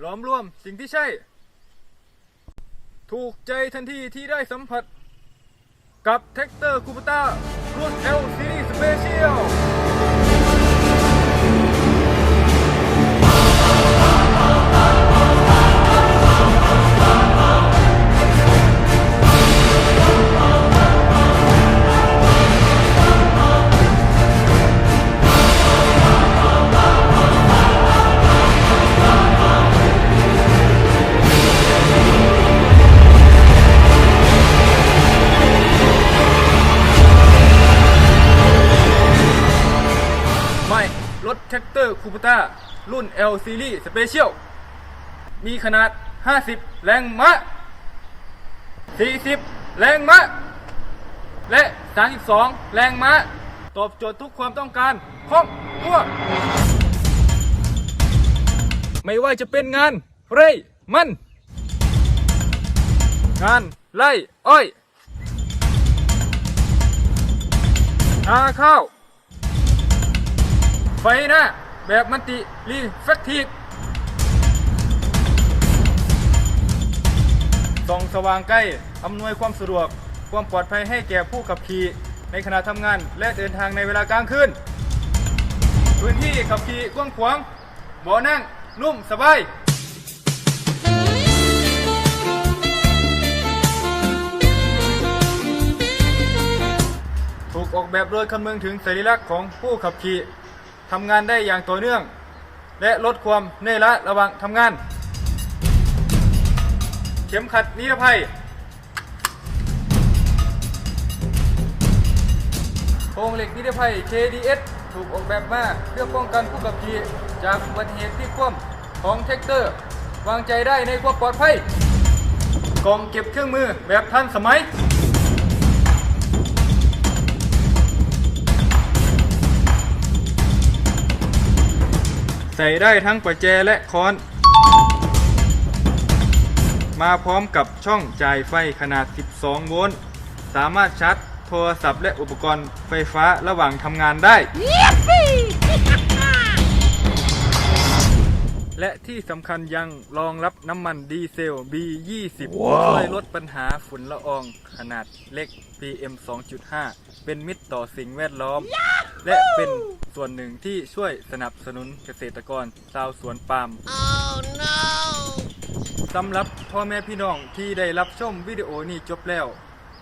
หลอมรวมสิ่งที่ใช่ ถูกใจทันทีที่ได้สัมผัส กับแท็กเตอร์คูปต้ารุ่น L Series Special แท็กเตอร์คูปต้ารุ่น L Series Special มีขนาด 50 แรงม้า40 แรงม้าและ 32 แรงม้าตอบโจทย์ทุกความต้องการครอบครัวไม่ว่าจะเป็นงานไร่มัน งานไร่อ้อยนาข้าว ไฟหน้าแบบมันติรีเฟกทีฟส่องสว่างใกล้อำนวยความสะดวก ความปลอดภัยให้แก่ผู้ขับขี่ในขณะทำงานและเดินทางในเวลากลางคืนพื้นที่ขับขี่กว้างขวางเบาะนั่งนุ่มสบายถูกออกแบบโดยคำนึงถึงสัญลักษณ์ของผู้ขับขี่ ทำงานได้อย่างต่อเนื่อง และลดความเหนื่อยล้าระหว่างทำงาน เข็มขัดนิรภัย โครงเหล็กนิรภัย KDS ถูกออกแบบมาเพื่อป้องกันผู้ขับขี่จากอุบัติเหตุที่คว่ำของแท็กเตอร์ วางใจได้ในความปลอดภัยกล่องเก็บเครื่องมือแบบทันสมัย ส่ได้ทั้งประแจและค้อน มาพร้อมกับช่องจ่ายไฟขนาด 12 โวลต์ สามารถชาร์จโทรศัพท์และอุปกรณ์ไฟฟ้าระหว่างทำงานได้ และที่สำคัญยังรองรับน้ำมันดีเซล B20 ช่วยลดปัญหาฝุ่นละอองขนาดเล็ก PM 2.5 เป็นมิตรต่อสิ่งแวดล้อม และเป็นส่วนหนึ่งที่ช่วยสนับสนุนเกษตรกรชาวสวนปาล์มสำหรับพ่อแม่พี่น้องที่ได้รับชมวิดีโอนี้จบแล้ว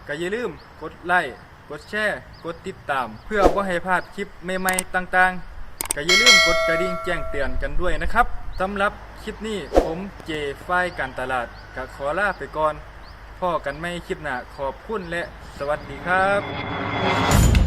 ก็อย่าลืมกดไลค์ กดแชร์ กดติดตาม เพื่อบ่ให้พลาดคลิปใหม่ๆต่างๆ ก็อย่าลืมกดกระดิ่งแจ้งเตือนกันด้วยนะครับสำหรับคลิปนี้ผมเจฝ้ายการตลาดก็ขอลาไปก่อนพ่อกันไม่คลิปหน้าขอบคุณและสวัสดีครับ